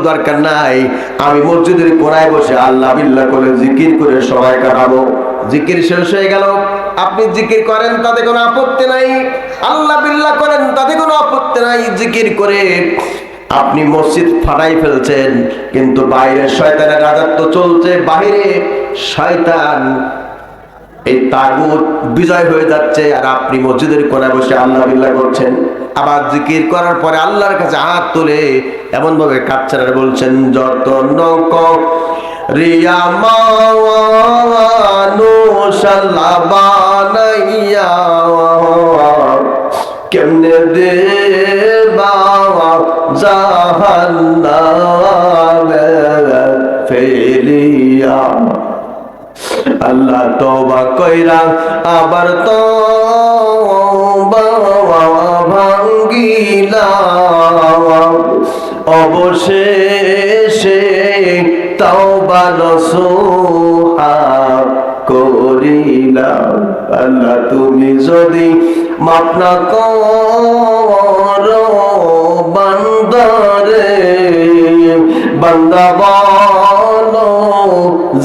দরকার নাই। আমি মসজিদের কোনায় বসে আল্লাহ বিল্লাহ করে জিকির করে সবাই কাটাবো। জিকির শেষ হয়ে গেল। আপনি জিকির করেন, তাতে কোনো আপত্তি নাই। আল্লাহ বিল্লাহ করেন, তাতে কোনো আপত্তি নাই জিকির করে। আপনি মসজিদ ফাটাই ফেলছেন, কিন্তু বাইরে শয়তানের রাজত্ব চলছে বাইরে শয়তান এই তাগুত বিজয় হয়ে যাচ্ছে আর আপনি মসজিদের কোনায় বসে আল্লাহ করছেন। আবার জিকির করার পরে আল্লাহর কাছে হাত তুলে এমন ভাবে কাচ্ছেন বলছেন যত নক রিয়া মানুষাল্লাহ বানাইয়া কেমনে দে বাবা জাহান্নামে ফেলিয়া? আল্লাহ তোবা কইরা আবার তো ভাঙ্গিলা। অবশেষে তাওবা নসুহা করিলাম আল্লাহ তুমি যদি মাপ না করো বান্দারে, বান্দা বলো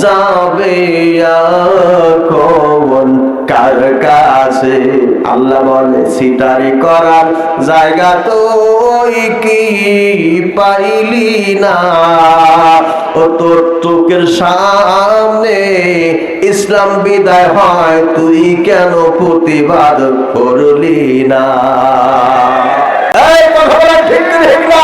যাবে কখন কার কাছে? আল্লাহ বলে, সিটারি করার জায়গা তো কি পাইলি না? ও তোর চোখের সামনে ইসলাম বিদায় হয়, তুই কেন প্রতিবাদ করলি না? ঠিক না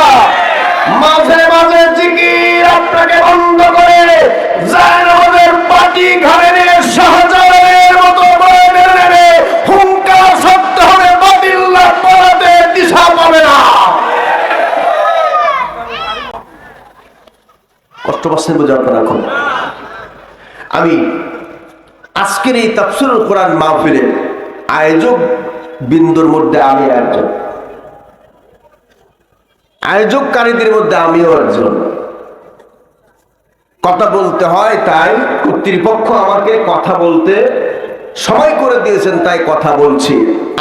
কষ্ট পাচ্ছেন বুঝে আপনারা এখন। আমি আজকের এই তাফসিরুল কোরআন মাহফিলে আয়োজক বিন্দুর মধ্যে আমি একজন। আয়োজককারীদের মধ্যে আমিও একজন। কথা বলতে হয়, তাই কর্তৃপক্ষ আমাকে কথা বলতে সময় করে দিয়েছেন, তাই কথা বলছি।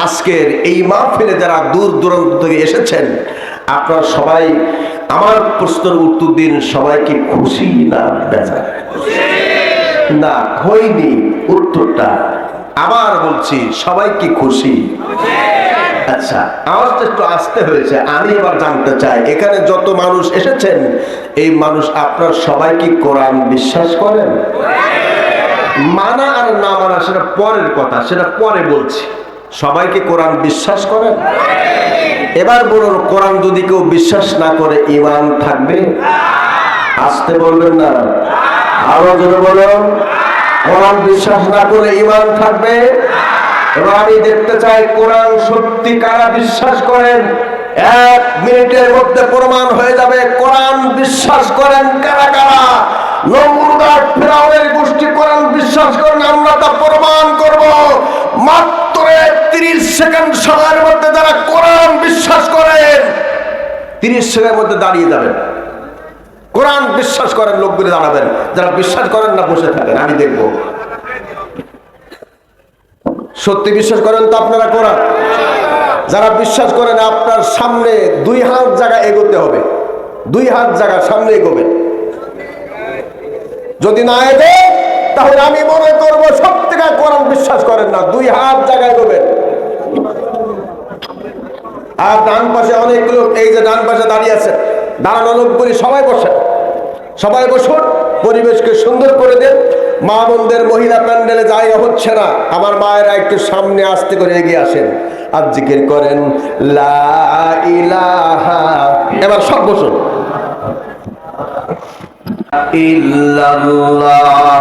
আজকের এই মাহফিলে যারা দূর দূরান্ত থেকে এসেছেন, আপনারা সবাই আমার প্রশ্নের উত্তর দিন সবাই কি খুশি না বেজা না, হয়নি উত্তরটা। আবার বলছি সবাই কি খুশি। আচ্ছা আওয়াজটা একটু আসতে হয়েছে, আমি এবার জানতে চাই, এখানে যত মানুষ এসেছেন, এই মানুষ আপনার সবাই কি কোরআন বিশ্বাস করেন? মানা আর না মানা, সেটা পরের কথা, সেটা পরে বলছি। সবাইকে কোরআন বিশ্বাস করেন? এবার বলুন, কোরআন যদি কেউ বিশ্বাস না করে ইমান থাকবে? আসতে বলবেন না। আরও জোরে বলুন। কোরআন বিশ্বাস না করে ইমান থাকবে? এবার আমি দেখতে চাই, কোরআন সত্যি কারা বিশ্বাস করেন? এক মিনিটের মধ্যে প্রমাণ হয়ে যাবে, কোরআন বিশ্বাস করেন কারা কারা? নমরুদার ফেরাউনের গোষ্ঠী কোরআন বিশ্বাস করেন, আমরা তা প্রমাণ করব। মাত্র তিরিশ সেকেন্ড সময়ের যারা কোরআন বিশ্বাস করেন তিরিশ সেকেন্ডের মধ্যে দাঁড়িয়ে যাবেন। কোরআন বিশ্বাস করেন, লোকগুলো দাঁড়াবেন। যারা বিশ্বাস করেন না, বসে থাকেন, আমি দেখব। সত্যি বিশ্বাস করেন তো আপনারা কোরআন? যারা বিশ্বাস করেন, আপনার সামনে দুই হাত জায়গা এগোতে হবে। দুই হাত জায়গা সামনে এগোবেন যদি না এগো তাহলে আমি মনে করব সব থেকে কোরআন বিশ্বাস করেন না, দুই হাত জায়গায় এগোবেন আর ডান পাশে অনেক লোক, এই যে ডান পাশে দাঁড়িয়ে আছে, দাঁড়ানো লোকগুলি সবাই বসে সবাই বসুন, পরিবেশকে সুন্দর করে দেন। মা বোনদের মহিলা প্যান্ডেলে জায়গা হচ্ছে না। আমার মায়েরা একটু সামনে আসতে করে এগিয়ে আসেন। আর জিকির করেন এবার সব বসুন। ইল্লাল্লাহ